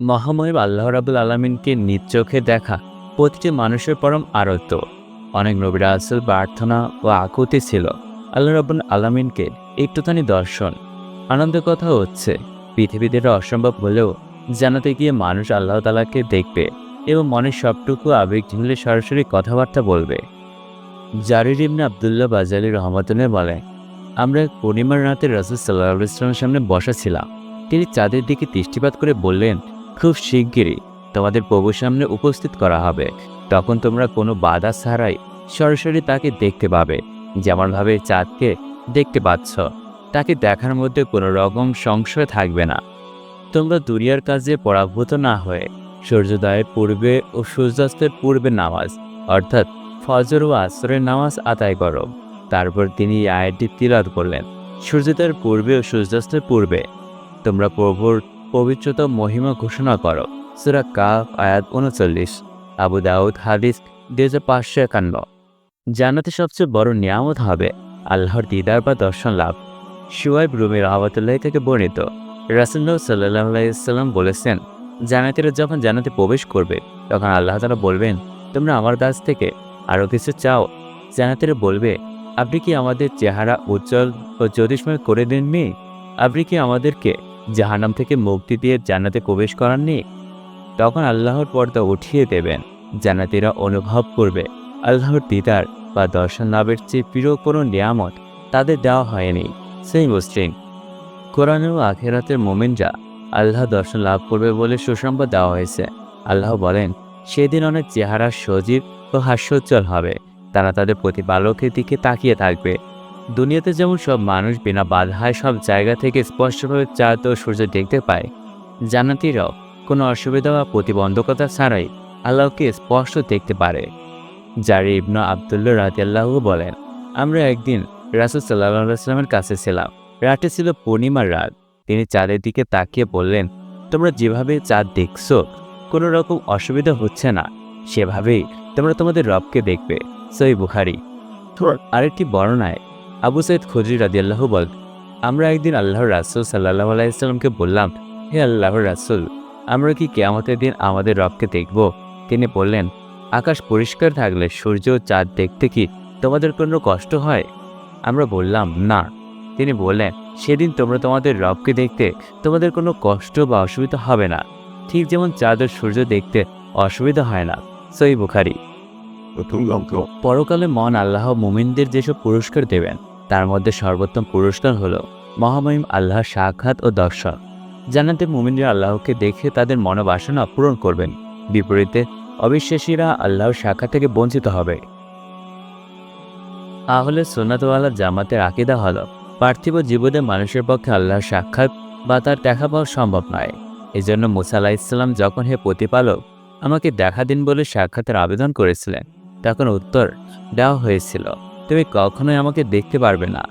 মহামহিম আল্লাহ রাবুল আলমিনকে নিজ চোখে দেখা প্রতিটি মানুষের পরম আরত্য অনেক নবীরা আসল প্রার্থনা ও আকুতি ছিল। আল্লাহ রাবুল আলমিনকে একটুখানি দর্শন। আনন্দের কথা হচ্ছে, পৃথিবীতে অসম্ভব হলেও জানাতে গিয়ে মানুষ আল্লাহ তালাকে দেখবে এবং মনের সবটুকু আবেগ ঝুলে সরাসরি কথাবার্তা বলবে। জারির ইবনে আবদুল্লাহ বাজালি রহমতুল্লাহ বলে, আমরা পূর্ণিমার রাতে রাসুল সাল্লাহ ইসলামের সামনে বসা ছিলাম। তিনি চাঁদের দিকে দৃষ্টিপাত করে বললেন খুব শিগগিরই তোমাদের প্রভুর সামনে উপস্থিত করা হবে। তখন তোমরা কোনো বাধা ছাড়াই সরাসরি তাকে দেখতে পাবে, যেমনভাবে চাঁদকে দেখতে পাচ্ছ। তাকে দেখার মধ্যে কোনো রকম সংশয় থাকবে না। তোমরা দুনিয়ার কাজে পরাভূত না হয়ে সূর্যোদয়ের পূর্বে ও সূর্যাস্তের পূর্বে নামাজ, অর্থাৎ ফজর ও আসরের নামাজ আদায় করো। তারপর তিনি এই আয়াতটি তিলাদ করলেন, সূর্যোদয়ের পূর্বে ও সূর্যাস্তের পূর্বে। তোমরা প্রভুর পবিত্রতা মহিমা ঘোষণা করো। সুরা কাফ, আয়াত উনচল্লিশ। আবু দাউদ হাদিস দুই হাজার পাঁচশো একান্ন। জান্নাতে সবচেয়ে বড় নিয়ামত হবে আল্লাহর দিদার বা দর্শন লাভ। সুয়াইব রুমি রহমতুল্লাহ থেকে বর্ণিত। রাসুল্লাহ সাল্লাহ বলেছেন জানাতিরা যখন জানাতে প্রবেশ করবে, তখন আল্লাহ তালা বলবেন, তোমরা আমার কাছ থেকে আরও কিছু চাও জানাতিরা বলবে, আপনি কি আমাদের চেহারা উজ্জ্বল ও জ্যোতিষময় করে দেননি? আপনি কি আমাদেরকে জাহান্নাম থেকে মুক্তি দিয়ে জান্নাতে প্রবেশ করাননি? তখন আল্লাহর পর্দা উঠিয়ে দেবেন, জান্নাতিরা অনুভব করবে। আল্লাহর দিদার বা দর্শন লাভের চেয়ে প্রিয় কোনো নিয়ামত তাদের দেওয়া হয়নি। সেই মুসলিম, কোরআন ও আখেরাতের মোমেনরা আল্লাহ দর্শন লাভ করবে বলে সুসংবাদ দেওয়া হয়েছে। আল্লাহ বলেন, সেদিন অনেক চেহারা সজীব ও হাস্যোজ্জ্বল হবে। তারা তাদের প্রতিপালকের দিকে তাকিয়ে থাকবে। দুনিয়াতে যেমন সব মানুষ বিনা বাধায় সব জায়গা থেকে স্পষ্টভাবে চাঁদ ও সূর্য দেখতে পায় জান্নাতিরাও কোনো অসুবিধা বা প্রতিবন্ধকতা ছাড়াই আল্লাহকে স্পষ্ট দেখতে পারে। যার ইবনু আবদুল্লা রাতিয়াল্লাহু বলেন আমরা একদিন রাসুল সাল্লাহ সাল্লামের কাছে ছিলাম। রাতে ছিল পূর্ণিমার রাত। তিনি চাঁদের দিকে তাকিয়ে বললেন তোমরা যেভাবে চাঁদ দেখছ কোনো রকম অসুবিধা হচ্ছে না। সেভাবেই তোমরা তোমাদের রবকে দেখবে। সই বুখারি। আরেকটি বর্ণনায় আবু সৈয়দ খুজরি রাদিয়াল্লাহু বল আমরা একদিন আল্লাহর রাসুল সাল্লাহ আলাইসাল্লামকে বললাম হে আল্লাহর রাসুল আমরা কি কেয়ামতের দিন আমাদের রবকে দেখব? তিনি বললেন আকাশ পরিষ্কার থাকলে সূর্য ও চাঁদ দেখতে কি তোমাদের কোনো কষ্ট হয়? আমরা বললাম না। তিনি বললেন সেদিন তোমরা তোমাদের রবকে দেখতে তোমাদের কোনো কষ্ট বা অসুবিধা হবে না। ঠিক যেমন চাঁদ ও সূর্য দেখতে অসুবিধা হয় না। সই বুখারি। পরকালে মন আল্লাহ মুমিনদের যেসব পুরস্কার দেবেন তার মধ্যে সর্বোত্তম পুরস্কার হলো মহামহিম আল্লাহর সাক্ষাৎ ও দর্শন। জানাতে মুমিনরা আল্লাহকে দেখে তাদের মনোবাসনা পূরণ করবেন। বিপরীতে, অবিশ্বাসীরা আল্লাহর সাক্ষাৎ থেকে বঞ্চিত হবে। তাহলে সোনাতওয়ালা জামাতের আকিদা হল, পার্থিব জীবনে মানুষের পক্ষে আল্লাহর সাক্ষাৎ বা তার দেখা পাওয়া সম্ভব নয়। এজন্য মুসা আলাহ ইসলাম যখন হে প্রতিপালক, আমাকে দেখা দিন বলে সাক্ষাতের আবেদন করেছিলেন, তখন উত্তর দেওয়া হয়েছিল। তুমি কখনোই আমাকে দেখতে পারবে না।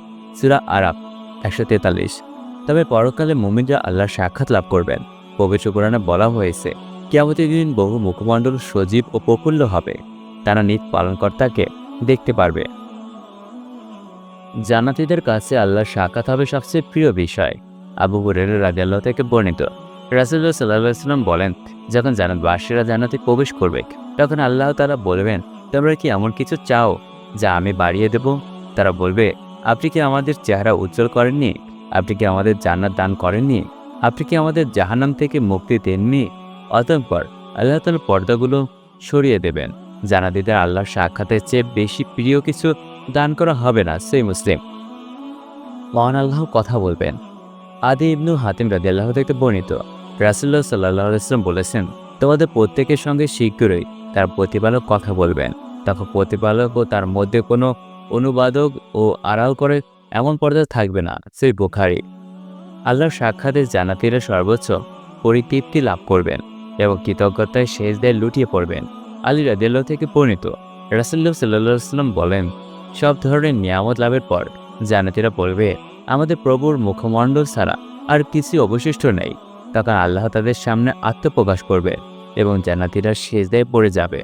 সুরা আরাব একশো তেতাল্লিশ। তবে পরকালে মুমিনরা আল্লাহর সাক্ষাৎ লাভ করবেন। পবিত্র কোরআনে বলা হয়েছে, কেয়ামতের দিন বহু মুখমণ্ডল সজীব ও প্রফুল্ল হবে। তারা নিজ পালনকর্তাকে দেখতে পারবে। জান্নাতীদের কাছে আল্লাহর সাক্ষাৎ হবে সবচেয়ে প্রিয় বিষয়। আবু হুরের রাজিয়াল্লাহ থেকে বর্ণিত। রাসুল্লাহ সাল্লাহ ইসলাম বলেন, যখন জান্নাতবাসীরা জান্নাতে প্রবেশ করবে, তখন আল্লাহ তারা বলবেন, তোমরা কি এমন কিছু চাও যা আমি বাড়িয়ে দেব। তারা বলবে, আপনি কি আমাদের চেহারা উজ্জ্বল করেননি? আপনি কি আমাদের জান্নাত দান করেননি? আপনি কি আমাদের জাহান্নাম থেকে মুক্তি দেননি? অতঃপর আল্লাহ তালার পর্দাগুলো সরিয়ে দেবেন। জানাদিদের আল্লাহর সাক্ষাতের চেয়ে বেশি প্রিয় কিছু দান করা হবে না, সেই মুসলিম। মহান আল্লাহ কথা বলবেন। আদি ইবনু হাতিম রাদি আল্লাহ থেকে বর্ণিত রাসুল্লাহ সাল্লাহ ইসলাম বলেছেন, তোমাদের প্রত্যেকের সঙ্গে শীঘ্রই তার প্রতিপালক কথা বলবেন। তখন প্রতিপালক ও তার মধ্যে কোনো অনুবাদক ও আড়াল করে এমন পর্দা থাকবে না, সেই বুখারি। আল্লাহর সাক্ষাতে জানাতিরা সর্বোচ্চ পরিতৃপ্তি লাভ করবেন এবং কৃতজ্ঞতায় শেষ দেয় লুটিয়ে পড়বেন। আলী রাদিল্লাহ থেকে পরিণত রাসুল্লাহ সাল্লাহ সাল্লাম বলেন, সব ধরনের নিয়ামত লাভের পর জানাতিরা বলবে, আমাদের প্রভুর মুখমণ্ডল ছাড়া আর কিছু অবশিষ্ট নেই। তখন আল্লাহ তাদের সামনে আত্মপ্রকাশ করবে এবং জানাতিরা শেষ দেয় পড়ে যাবে।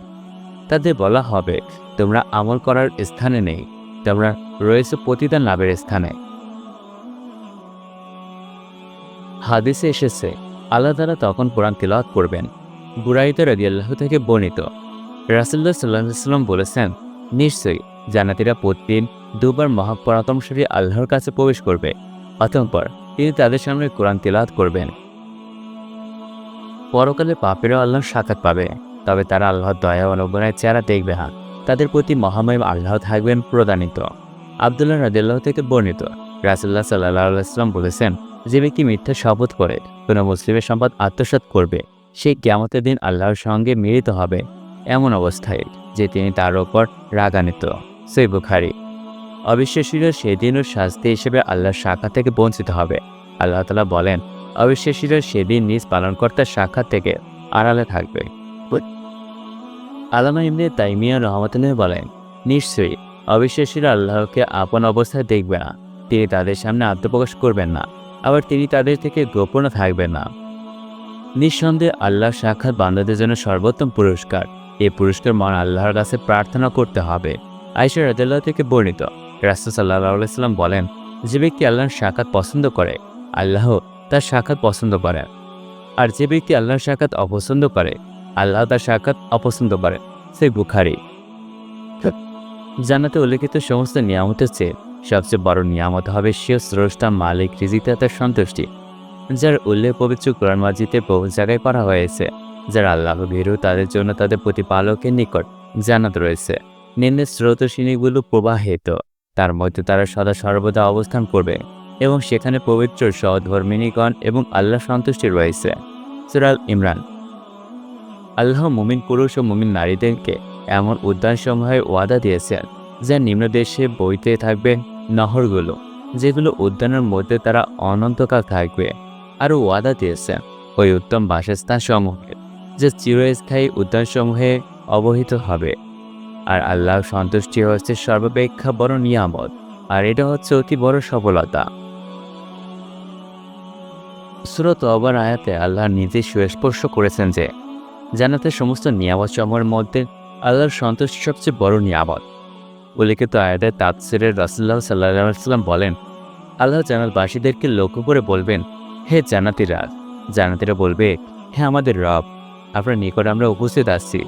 তাদের বলা হবে, তোমরা আমল করার স্থানে নেই, তোমরা রয়েছে প্রতিদান লাভের স্থানে। হাদিসে এসেছে, আল্লাহ তালা তখন কোরআন তিলাওয়াত করবেন। বুরাইতে রাদিয়াল্লাহ থেকে বর্ণিত রাসুল্লাহ সাল্লাহ সাল্লাম বলেছেন, নিশ্চয়ই জানাতিরা প্রতিদিন দুবার মহাপরাতমশরী আল্লাহর কাছে প্রবেশ করবে, অতঃপর তিনি তাদের সামনে কোরআন তিলাওয়াত করবেন। পরকালে পাপেরও আল্লাহর সাক্ষাৎ পাবে। তবে তারা আল্লাহর দয়া অনুগ্রহের চেহারা দেখবে না তাদের প্রতি মহাময় আল্লাহ থাকবেন প্রদানিত। আবদুল্লাহ রাদিল্লাহ থেকে বর্ণিত রাসুল্লাহ সাল্লাহ আলাইসলাম বলেছেন, যে ব্যক্তি মিথ্যা শপথ করে, কোনো মুসলিমের সম্পদ আত্মসাৎ করবে, সে কেমতের দিন আল্লাহর সঙ্গে মিলিত হবে এমন অবস্থায় যে তিনি তার ওপর রাগান্বিত। সই বুখারি। অবিশ্বাসীরা সেদিনও শাস্তি হিসেবে আল্লাহর শাখা থেকে বঞ্চিত হবে। আল্লাহ তালা বলেন অবিশ্বাসীরা সেদিন নিজ পালনকর্তার সাক্ষাৎ থেকে আড়ালে থাকবে। আলামা ইমনে তাইমিয়া রহমতুল্লাহ বলেন, নিশ্চয়ই অবিশ্বাসীরা আল্লাহকে আপন অবস্থায় দেখবে না। তিনি তাদের সামনে আত্মপ্রকাশ করবেন না, আবার তিনি তাদের থেকে গোপনও থাকবেন না। নিঃসন্দেহে আল্লাহর সাক্ষাৎ বান্দাদের জন্য সর্বোত্তম পুরস্কার। এই পুরস্কার মান আল্লাহর কাছে প্রার্থনা করতে হবে। আইসা রাজাল্লাহ থেকে বর্ণিত, রাসুল সাল্লাহ আলাইসাল্লাম বলেন, যে ব্যক্তি আল্লাহর সাক্ষাৎ পছন্দ করে, আল্লাহ তার সাক্ষাৎ পছন্দ করেন। আর যে ব্যক্তি আল্লাহর সাক্ষাৎ অপছন্দ করে আল্লাহ তার সাক্ষাৎ অপছন্দ করেন সে বুখারি। জানাতে উল্লেখিত সমস্ত নিয়ামতের চেয়ে সবচেয়ে বড় নিয়ামত হবে সে স্রষ্টা মালিক রিজিতে তার সন্তুষ্টি, যার উল্লেখ পবিত্র কোরআন মাজিতে বহু জায়গায় করা হয়েছে, যারা আল্লাহ ভীরু তাদের জন্য তাদের প্রতিপালকের নিকট জানাত রয়েছে। নিম্নের স্রোতসিনীগুলো প্রবাহিত, তার মধ্যে তারা সদা সর্বদা অবস্থান করবে এবং সেখানে পবিত্র সহধর্মিনীগণ এবং আল্লাহ সন্তুষ্টি রয়েছে। সুরাল ইমরান আল্লাহ মুমিন পুরুষ ও মুমিন নারীদেরকে এমন উদ্যানসমূহে ওয়াদা দিয়েছেন যা নিম্নদেশে বইতে থাকবে নহরগুলো, যেগুলো উদ্যানের মধ্যে তারা অনন্তকাল থাকবে আরও ওয়াদা দিয়েছেন ওই উত্তম বাসস্থান সমূহের যে চিরস্থায়ী উদ্যানসমূহে অবহিত হবে। আর আল্লাহ সন্তুষ্টি হচ্ছে সর্বাপেক্ষা বড় নিয়ামত, আর এটা হচ্ছে অতি বড় সফলতা। সুরত অবার আয়াতে আল্লাহ নিজে সুস্পর্শ করেছেন যে জানাতে সমস্ত নিয়ামত সমূহের মধ্যে আল্লাহর সন্তুষ্টি সবচেয়ে বড় নিয়ামত। উল্লেখিত আয়াতে তাৎসিরের রাসুল্লাহ সাল্লাহ সাল্লাম বলেন, আল্লাহ জানালবাসীদেরকে লক্ষ্য করে বলবেন, হে জানাতিরা জানাতিরা বলবে, হে আমাদের রব, আপনার নিকট আমরা উপস্থিত আসছি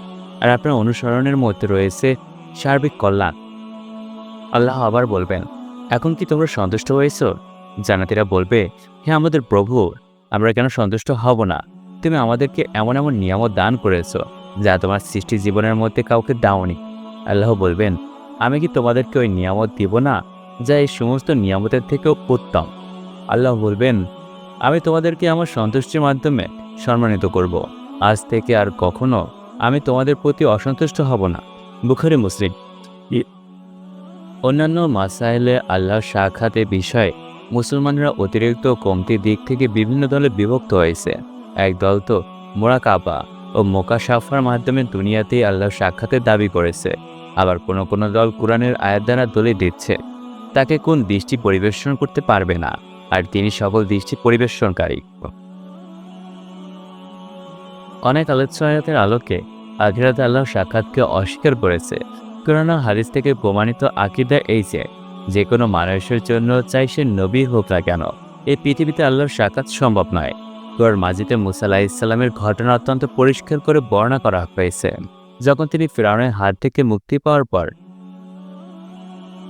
আর আপনার অনুসরণের মধ্যে রয়েছে সার্বিক কল্যাণ। আল্লাহ আবার বলবেন, এখন কি তোমরা সন্তুষ্ট হয়েছ? জানাতিরা বলবে, হে আমাদের প্রভু, আমরা কেন সন্তুষ্ট হব না? তুমি আমাদেরকে এমন এমন নিয়ামত দান করেছ, যা তোমার সৃষ্টি জীবনের মধ্যে কাউকে দাওনি। আল্লাহ বলবেন, আমি কি তোমাদেরকে ওই নিয়ামত দিব না, যা এই সমস্ত নিয়ামতের থেকেও উত্তম? আল্লাহ বলবেন, আমি তোমাদেরকে আমার সন্তুষ্টির মাধ্যমে সম্মানিত করব। আজ থেকে আর কখনো আমি তোমাদের প্রতি অসন্তুষ্ট হব না। বুখারি, মুসলিম। অন্যান্য মাসাইলে আল্লাহ সাক্ষাতে বিষয়ে মুসলমানরা অতিরিক্ত কমতি দিক থেকে বিভিন্ন দলে বিভক্ত হয়েছে। এক দল তো মোরাকাবা ও মোকাশাফার মাধ্যমে দুনিয়াতেই আল্লাহর সাক্ষাতের দাবি করেছে। আবার কোনো কোনো দল কোরআনের আয়াত দলে দিচ্ছে। তাকে কোন দৃষ্টি পরিবেশন করতে পারবে না, আর তিনি সকল দৃষ্টি পরিবেশনকারী। অনেক আলোচনাতের আলোকে আখিরাতে আল্লাহর সাক্ষাৎকে অস্বীকার করেছে। কোরআন ও হাদিস থেকে প্রমাণিত আকিদা এই যে যে কোনো মানুষের জন্য চাই সে নবী হোক না কেন এই পৃথিবীতে আল্লাহর সাক্ষাৎ সম্ভব নয়। কোরআন মাজিদে মুসা আলাহ ইসলামের ঘটনা অত্যন্ত পরিষ্কার করে বর্ণনা করা হয়েছে, যখন তিনি ফিরাউনের হাত থেকে মুক্তি পাওয়ার পর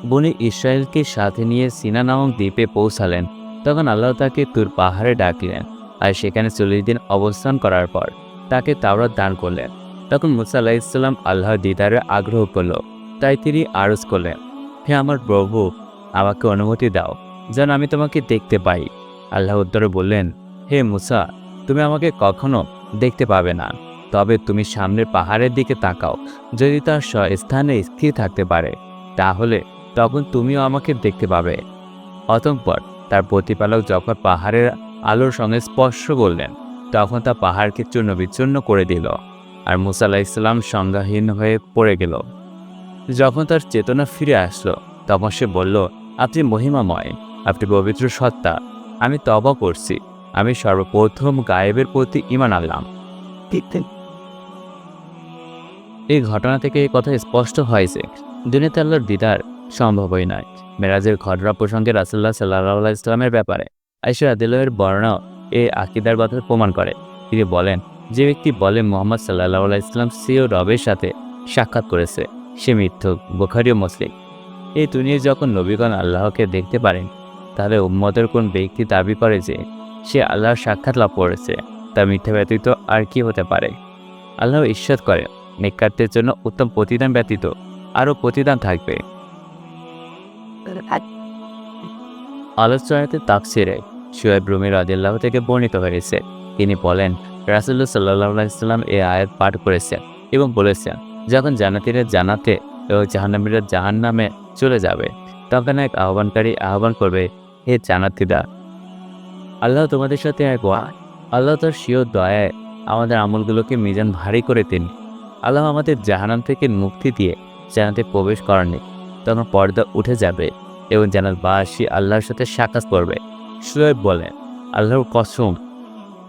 বনি ইসরায়েলকে সাথে নিয়ে সিনা নামক দ্বীপে পৌঁছালেন, তখন আল্লাহ তাকে তুর পাহাড়ে ডাকলেন আর সেখানে চল্লিশ দিন অবস্থান করার পর তাকে তাওরাত দান করলেন। তখন মুসা আলাহ ইসলাম আল্লাহর দিদারে আগ্রহ করল, তাই তিনি আরজ করলেন, হে আমার প্রভু, আমাকে অনুমতি দাও যেন আমি তোমাকে দেখতে পাই। আল্লাহ উত্তরে বললেন হে মুসা, তুমি আমাকে কখনো দেখতে পাবে না। তবে তুমি সামনের পাহাড়ের দিকে তাকাও, যদি তার স্থানে স্থির থাকতে পারে, তাহলে তখন তুমিও আমাকে দেখতে পাবে। অতঃপর তার প্রতিপালক যখন পাহাড়ের আলোর সঙ্গে স্পর্শ করলেন, তখন তা পাহাড়কে চূর্ণ বিচ্ছিন্ন করে দিল, আর মুসা ইসলাম সংজ্ঞাহীন হয়ে পড়ে গেল। যখন তার চেতনা ফিরে আসলো, তখন সে বলল, আপনি মহিমাময়, আপনি পবিত্র সত্তা, আমি তবা করছি। আমি সর্বপ্রথম গায়েবের প্রতি ইমান আনলাম। এই ঘটনা থেকে কথা স্পষ্ট হয় যে, দুনিয়াতে আল্লাহর দিদার সম্ভবই নয়। মেরাজের ঘটনা প্রসঙ্গে রাসুল্লাহ সাল্লাহ ইসলামের ব্যাপারে আইসা আদিলের বর্ণনা এই আকিদার কথা প্রমাণ করে। তিনি বলেন, যে ব্যক্তি বলে মোহাম্মদ সাল্লাহ ইসলাম সিও রবের সাথে সাক্ষাৎ করেছে, সে মিথ্যুক বুখারিও মুসলিম। এই দুনিয়ায় যখন নবীগণ আল্লাহকে দেখতে পারেন, তাহলে উম্মতের কোন ব্যক্তি দাবি করে যে সে আল্লাহর সাক্ষাৎ লাভ করেছে, তা মিথ্যা ব্যতীত আর কি হতে পারে? আল্লাহ ঈশ্বর করে নিকারদের জন্য উত্তম প্রতিদান ব্যতীত আরও প্রতিদান থাকবে। আলোচনাতে তাফসিরে শুয়েব রুমি রাদিল্লাহ থেকে বর্ণিত হয়েছে। তিনি বলেন রাসুল্লাহ সাল্লাহ ইসলাম এ আয়াত পাঠ করেছেন এবং বলেছেন, যখন জান্নাতিরা জানাতে এবং জাহান্নামীরা জাহান নামে চলে যাবে, তখন এক আহ্বানকারী আহ্বান করবে, হে জান্নাতিরা আল্লাহ তোমাদের সাথে এক ওয়া। আল্লাহ তার শিও দয়ায় আমাদের আমলগুলোকে মিজান ভারী করে দিন। আল্লাহ আমাদের জাহানাম থেকে মুক্তি দিয়ে জানাতে প্রবেশ করাননি। তখন পর্দা উঠে যাবে এবং জানাল বাসী আল্লাহর সাথে সাক্ষাৎ করবে। সুয়েব বলেন আল্লাহর কসম,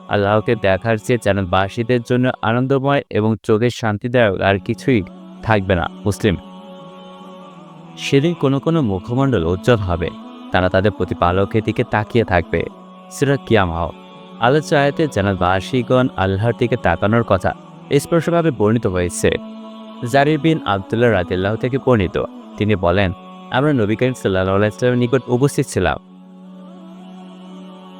আল্লাহকে দেখার চেয়ে জানাল বাসীদের জন্য আনন্দময় এবং চোখের শান্তিদায়ক আর কিছুই থাকবে না, মুসলিম। সেদিন কোনো কোনো মুখমণ্ডল উজ্জ্বল হবে। তারা তাদের প্রতিপালকের দিকে তাকিয়ে থাকবে। সেটা কিয়ামাও আলোচ্য আয়াতে জানাল বাসীগণ আল্লাহর দিকে তাকানোর কথা স্পষ্টভাবে বর্ণিত হয়েছে। জারির বিন আবদুল্লাহ রাদিল্লাহ থেকে বর্ণিত। তিনি বলেন, আমরা নবী করিম সাল্লাহ নিকট উপস্থিত ছিলাম।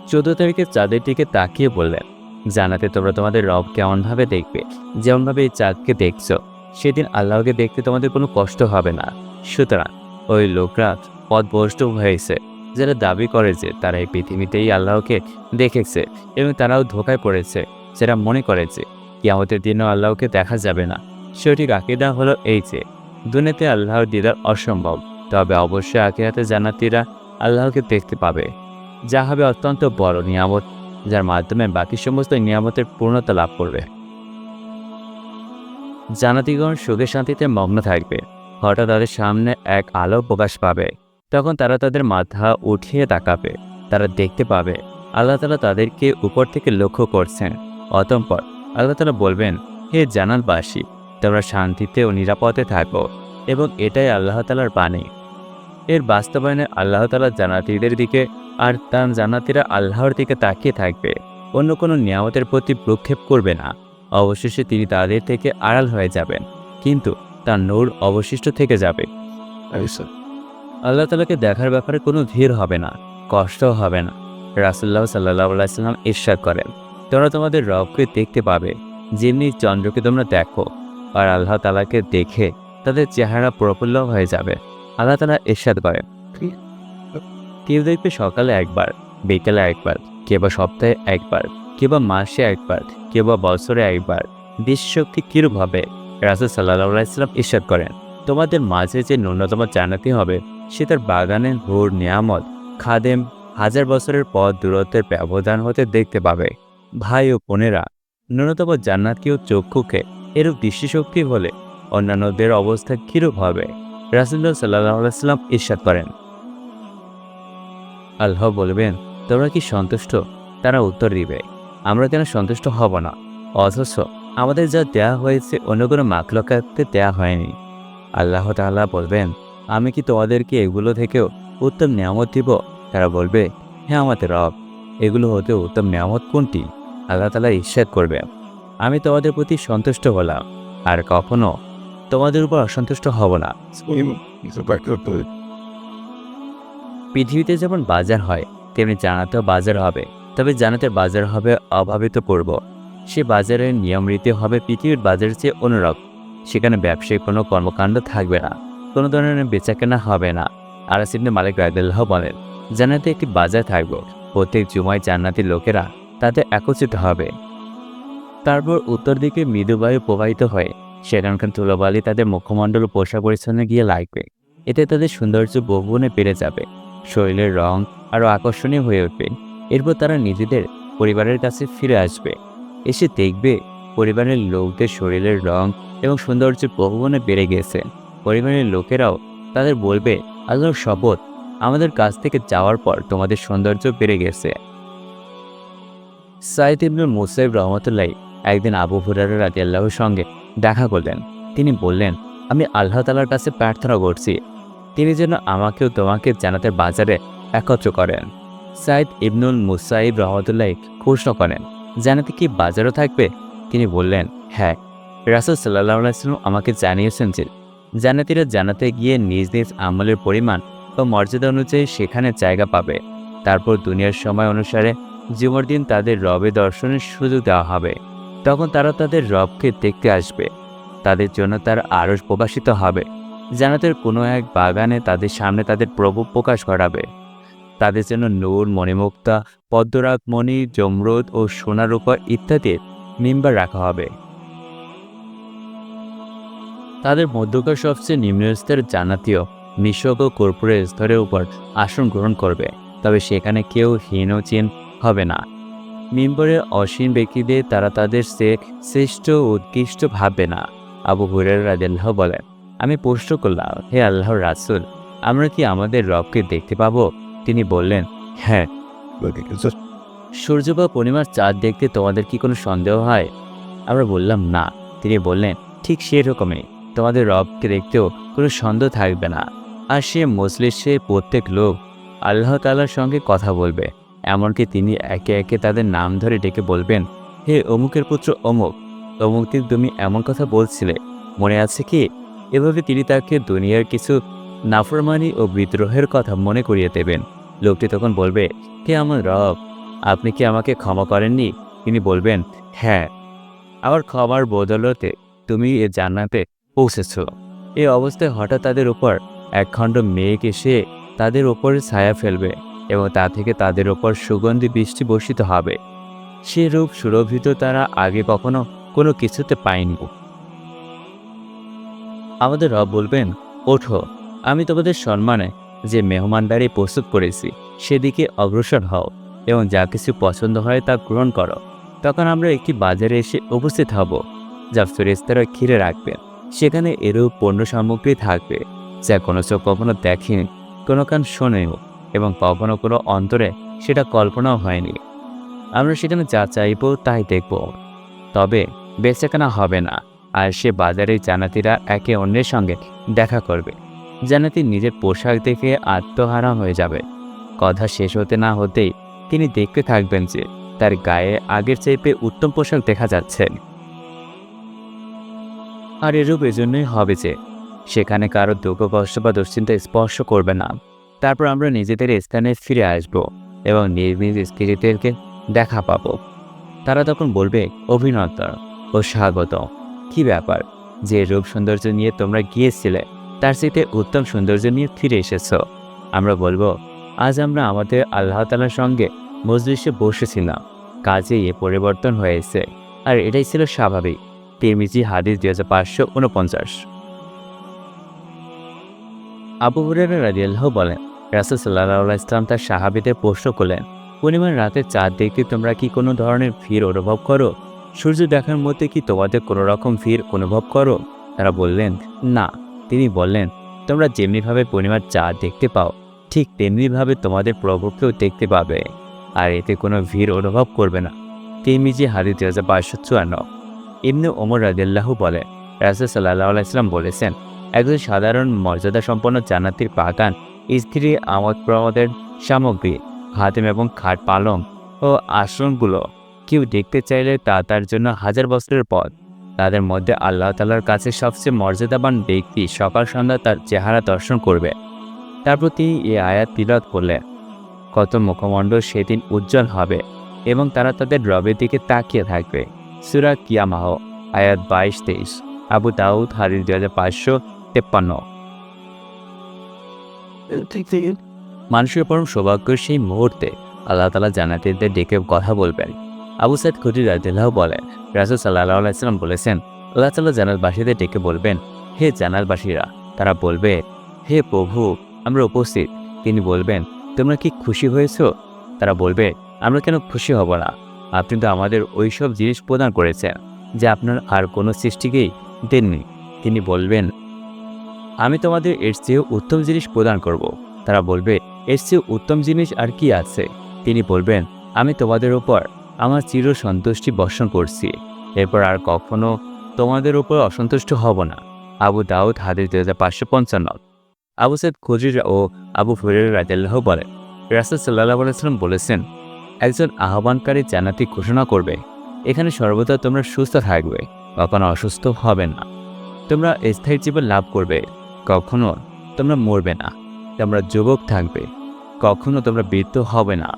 চোদ্দ তারিখে চাঁদের দিকে তাকিয়ে বললেন জানাতে তোমরা তোমাদের রব কেমনভাবে দেখবে? যেমনভাবে এই চাঁদকে দেখছ, সেদিন আল্লাহকে দেখতে তোমাদের কোনো কষ্ট হবে না। সুতরাং ওই লোকরা পথভ্রষ্ট হয়েছে। যারা দাবি করে যে তারা এই পৃথিবীতেই আল্লাহকে দেখেছে এবং তারাও ধোকায় পড়েছে, যারা মনে করেছে কি আমাদের দিনও আল্লাহকে দেখা যাবে না। সঠিক আকিদা হলো এই যে, দুনিয়াতে আল্লাহর দিদার অসম্ভব। তবে অবশ্যই আকিরাতে জান্নাতীরা আল্লাহকে দেখতে পাবে। যা হবে অত্যন্ত বড় নিয়ামত, যার মাধ্যমে বাকি সমস্ত নিয়ামতের পূর্ণতা লাভ করবে। জানাতিগণ সুখে শান্তিতে মগ্ন থাকবে। হঠাৎ তাদের সামনে এক আলো প্রকাশ পাবে। তখন তারা তাদের মাথা উঠিয়ে তাকাবে। তারা দেখতে পাবে, আল্লাহ তালা তাদেরকে উপর থেকে লক্ষ্য করছেন। অতঃপর আল্লাহ তালা বলবেন, হে জানালবাসী, তোমরা শান্তিতে ও নিরাপদে থাকো এবং এটাই আল্লাহ তালার বাণী। এর বাস্তবায়নে আল্লাহ তালা জানাতিদের দিকে আর তার জানাতিরা আল্লাহর দিকে তাকিয়ে থাকবে। অন্য কোনো নিয়ামতের প্রতি প্রক্ষেপ করবে না। অবশেষে তিনি তাদের থেকে আড়াল হয়ে যাবেন, কিন্তু তার নূর অবশিষ্ট থেকে যাবে। আল্লাহ তালাকে দেখার ব্যাপারে কোনো ধীর হবে না, কষ্টও হবে না। রাসুল্লাহ সাল্লাহ সাল্লাম ইরশাদ করেন, তোমরা তোমাদের রবকে দেখতে পাবে, যেমনি চন্দ্রকে তোমরা দেখো, আর আল্লাহ তালাকে দেখে তাদের চেহারা প্রফুল্ল হয়ে যাবে। আল্লাহ তালা ইরশাদ করেন। কেউ দেখবে সকালে একবার, বিকেলে একবার কেউ বা সপ্তাহে একবার কেউ বা মাসে একবার কেউ বা বছরে একবার, বিশ্বশক্তি কিরূপ হবে? রাসুল সাল্লাহ ইসলাম ইরশাদ করেন। তোমাদের মাঝে যে ন্যূনতম জানাতে হবে সে তার বাগানের ভোর নিয়ামত খাদেম হাজার বছরের পর দূরত্বের ব্যবধান হতে দেখতে পাবে। ভাই ও বোনেরা, ন্যূনতম জান্নাতীয় চক্ষুকে এরূপ দৃষ্টিশক্তি হলে অন্যান্যদের অবস্থা কিরূপ হবে? রাসুল্লাহ সাল্লাহ ইরশাদ করেন। আল্লাহ বলবেন, তোমরা কি সন্তুষ্ট? তারা উত্তর দিবে, আমরা কেন সন্তুষ্ট হব না, অথচ আমাদের যা দেয়া হয়েছে অন্য কোনো মাকলকাতে দেয়া হয়নি। আল্লাহ তাআলা বলবেন আমি কি তোমাদেরকে এগুলো থেকেও উত্তম নিয়ামত দিব? তারা বলবে হ্যাঁ আমাদের রব এগুলো হতে উত্তম নিয়ামত কোনটি? আল্লাহ তালা ইস্বাদ করবে। আমি তোমাদের প্রতি সন্তুষ্ট হলাম আর কখনো তোমাদের উপর অসন্তুষ্ট হব না। পৃথিবীতে যেমন বাজার হয় তেমনি জানাতেও বাজার হবে তবে জানাতে বাজার হবে অভাবিত পূর্ব। সে বাজারের নিয়ম রীতি হবে পৃথিবীর বাজারের চেয়ে অনুরূপ। সেখানে ব্যবসায়িক কোনো কর্মকাণ্ড থাকবে না। কোনো ধরনের বেচাকেনা হবে না। আর সিবনে মালিক রায়দুল্লাহ বলেন, জান্নাতে একটি বাজার থাকবে। প্রত্যেক জুমায় জান্নাতি লোকেরা তাতে একত্রিত হবে। তারপর উত্তর দিকে মৃদুবায়ু প্রবাহিত হয়ে। সেখানকার তুলোবালি তাদের মুখমণ্ডল ও পরিচ্ছন্নে গিয়ে লাগবে। এতে তাদের সৌন্দর্য বহুগুণে বেড়ে যাবে। শরীরের রং আরও আকর্ষণীয় হয়ে উঠবে। এরপর তারা নিজেদের পরিবারের কাছে ফিরে আসবে। এসে দেখবে পরিবারের লোকদের শরীরের রং এবং সৌন্দর্য বহুগুণে বেড়ে গেছে। পরিবারের লোকেরাও তাদের বলবে, আল্লাহর শপথ আমাদের কাছ থেকে যাওয়ার পর তোমাদের সৌন্দর্য বেড়ে গেছে। সাইদ ইবনুল মুসাইব রহমতুল্লাহ একদিন আবু হুরার রাজি আল্লাহর সঙ্গে দেখা করলেন। তিনি বললেন, আমি আল্লাহ তালার কাছে প্রার্থনা করছি। তিনি যেন আমাকেও তোমাকে জানাতের বাজারে একত্র করেন। সাইদ ইবনুল মুসাইব রহমতুল্লাহ প্রশ্ন করেন জানাতে কি বাজারও থাকবে? তিনি বললেন হ্যাঁ। রাসুল সাল্লাহ আলাইসাল্লাম আমাকে জানিয়েছেন যে জান্নাতিরা জানাতে গিয়ে নিজ নিজ আমলের পরিমাণ ও মর্যাদা অনুযায়ী সেখানে জায়গা পাবে। তারপর দুনিয়ার সময় অনুসারে জুমার দিন তাদের রবে দর্শনের সুযোগ দেওয়া হবে। তখন তারা তাদের রবকে দেখতে আসবে। তাদের জন্য তার আরস প্রকাশিত হবে। জানাতের কোনো এক বাগানে তাদের সামনে তাদের প্রভু প্রকাশ করাবে। তাদের জন্য নূর, মণিমুক্তা, পদ্মরাগ, মণি জমরুদ ও সোনারূপা ইত্যাদির মেম্বার রাখা হবে। তাদের মধ্যকার সবচেয়ে নিম্ন স্তরের জানাতীয় নিঃস্ব ও কর্পূরের স্তরের উপর আসন গ্রহণ করবে, তবে সেখানে কেউ হীন ও চিন হবে না। মিম্বরের অসীম ব্যক্তিদের তারা তাদের সে শ্রেষ্ঠ উৎকৃষ্ট ভাববে না, আবু হুরের রাজেল্লাহ বলেন। আমি প্রশ্ন করলাম, হে আল্লাহর রাসুল, আমরা কি আমাদের রবকে দেখতে পাবো? তিনি বললেন হ্যাঁ। সূর্য বা পূর্ণিমার চাঁদ দেখতে তোমাদের কি কোনো সন্দেহ হয়? আমরা বললাম, না। তিনি বললেন, ঠিক সেরকমই। তোমাদের রবকে দেখতেও কোনো সন্দেহ থাকবে না। আর সে মজলিসে প্রত্যেক লোক আল্লাহ তালার সঙ্গে কথা বলবে। এমনকি তিনি একে একে তাদের নাম ধরে ডেকে বলবেন, হে অমুকের পুত্র অমুক অমুক তুমি এমন কথা বলছিলে। মনে আছে কি? এভাবে তিনি তাকে দুনিয়ার কিছু নাফরমানি ও বিদ্রোহের কথা মনে করিয়ে দেবেন। লোকটি তখন বলবে, হে আমার রব, আপনি কি আমাকে ক্ষমা করেননি? তিনি বলবেন হ্যাঁ আমার ক্ষমার বদলতে তুমি এ জান্নাতে পৌঁছেছ এই অবস্থায় হঠাৎ তাদের উপর একখণ্ড মেঘ এসে তাদের ওপর ছায়া ফেলবে এবং তা থেকে তাদের ওপর সুগন্ধি বৃষ্টি বর্ষিত হবে। সে রূপ সুরভিত তারা আগে কখনো কোনো কিছুতে পায়নি। আমাদের রব বলবেন, ওঠো, আমি তোমাদের সম্মানে যে মেহমানদারি প্রস্তুত করেছি, সেদিকে অগ্রসর হও এবং যা কিছু পছন্দ হয় তা গ্রহণ করো। তখন আমরা একটি বাজারে এসে উপস্থিত হব, যা ফেরেস্তারা ঘিরে রাখবেন। সেখানে এরূপ পণ্য সামগ্রী থাকবে, যা কোনো চোখ কখনো দেখেনি, কোনো কান শোনেও, এবং কখনো কোনো অন্তরে সেটা কল্পনাও হয়নি। আমরা সেখানে যা চাইব তাই দেখব। তবে বেচাকেনা হবে না, আর সে বাজারে জানাতিরা একে অন্যের সঙ্গে দেখা করবে। জানাতি নিজের পোশাক দেখে আত্মহারা হয়ে যাবে। কথা শেষ হতে না হতেই তিনি দেখতে থাকবেন যে তার গায়ে আগের চাইতে উত্তম পোশাক দেখা যাচ্ছে। আর এরূপ এজন্যই হবে যে, সেখানে কারও দুঃখ কষ্ট বা দুশ্চিন্তা স্পর্শ করবে না। তারপর আমরা নিজেদের স্থানে ফিরে আসব এবং নিজ নিজ স্ত্রীদেরকে দেখা পাবো। তারা তখন বলবে, অভিনন্দন ও স্বাগত। কি ব্যাপার? যে রূপ সৌন্দর্য নিয়ে তোমরা গিয়েছিলে, তার সাথে উত্তম সৌন্দর্য নিয়ে ফিরে এসেছ। আমরা বলব, আজ আমরা আমাদের আল্লাহ তালার সঙ্গে মজলিসে বসেছিলাম। কাজে এ পরিবর্তন হয়েছে। আর এটাই ছিল স্বাভাবিক। তিরমিজি হাদিস দুই হাজার পাঁচশো উনপঞ্চাশ। আবু হুরেরা রাজিয়াল্লাহ বলেন, রাসুল সাল্লাহ ইসলাম তার সাহাবিদের প্রশ্ন করলেন, পূর্ণিমার রাতে চাঁদ দেখতে তোমরা কি কোনো ধরনের ভিড় অনুভব করো? সূর্য দেখার মধ্যে কি তোমাদের কোনো রকম ভিড় অনুভব করো? তারা বললেন, না। তিনি বললেন, তোমরা যেমনিভাবে পূর্ণিমার চাঁদ দেখতে পাও, ঠিক তেমনিভাবে তোমাদের প্রভুকেও দেখতে পাবে, আর এতে কোনো ভিড় অনুভব করবে না। তিরমিজি হাদি দুই হাজার পাঁচশো চুয়ান্ন। ইমনি ওমর রাজিয়াল্লাহু বলে, রাসুল সাল্লাহ আলাইসলাম বলেছেন, একজন সাধারণ মর্যাদা সম্পন্ন জান্নাতির বাগান, স্ত্রী, আমোদ প্রমোদের সামগ্রী হাতিম এবং খাট পালং ও আশ্রমগুলো। কেউ দেখতে চাইলে তা তার জন্য হাজার বছরের পথ। তাদের মধ্যে আল্লাহ তালার কাছে সবচেয়ে মর্যাদাবান ব্যক্তি সকাল সন্ধ্যা তার চেহারা দর্শন করবে। তারপর তিনি এ আয়াত তিলত করলেন কত মুখমণ্ডল সেদিন উজ্জ্বল হবে এবং তারা তাদের রবের দিকে তাকিয়ে থাকবে। সুরা কিয়ামাহ আয়াত বাইশ তেইশ। আবু দাউদ হারিস দুই হাজার পাঁচশো তেপ্পান্ন। মানুষের পরম সৌভাগ্য সেই মুহূর্তে আল্লাহ তালা জানাতিদের ডেকে কথা বলবেন। আবু সাইদ খুদি রাজিল্লাহ বলেন রাসুল সাল্লাহ আলাইসাল্লাম বলেছেন আল্লাহ তালা জানালবাসীদের ডেকে বলবেন হে জানালবাসীরা তারা বলবে হে প্রভু আমরা উপস্থিত। তিনি বলবেন তোমরা কি খুশি হয়েছ? তারা বলবে আমরা কেন খুশি হব না? আপনি তো আমাদের ওই সব জিনিস প্রদান করেছেন, যা আপনার আর কোনো সৃষ্টিকেই দেননি। তিনি বলবেন, আমি তোমাদের এর চেয়েও উত্তম জিনিস প্রদান করব। তারা বলবে, এর চেয়ে উত্তম জিনিস আর কি আছে? তিনি বলবেন, আমি তোমাদের ওপর আমার চির সন্তুষ্টি বর্ষণ করছি। এরপর আর কখনো তোমাদের উপর অসন্তুষ্ট হব না। আবু দাউদ, হাদিস দুই হাজার পাঁচশো পঞ্চান্ন। আবু সৈদ খুজির ও আবু ফরির রাজাল্লাহ বলেন, রাসুল সাল্লাহ আলাইসাল্লাম বলেছেন একজন আহ্বানকারী জান্নাতি ঘোষণা করবে, এখানে সর্বদা তোমরা সুস্থ থাকবে, কখনো অসুস্থ হবে না। তোমরা স্থায়ী জীবন লাভ করবে, কখনো তোমরা মরবে না। তোমরা যুবক থাকবে, কখনো তোমরা বৃদ্ধ হবে না।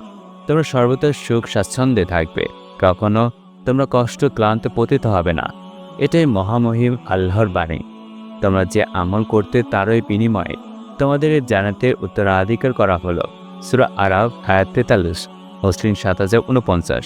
তোমরা সর্বদা সুখ স্বাচ্ছন্দ্যে থাকবে, কখনো তোমরা কষ্ট ক্লান্ত পতিত হবে না। এটাই মহামহিম আল্লাহর বাণী। তোমরা যে আমল করতে তারই বিনিময়ে তোমাদের এই জানাতের উত্তরাধিকার করা হলো। সুরা আরব হায়াত তেতাল্লিশ। মুসলিম সাত হাজার উনপঞ্চাশ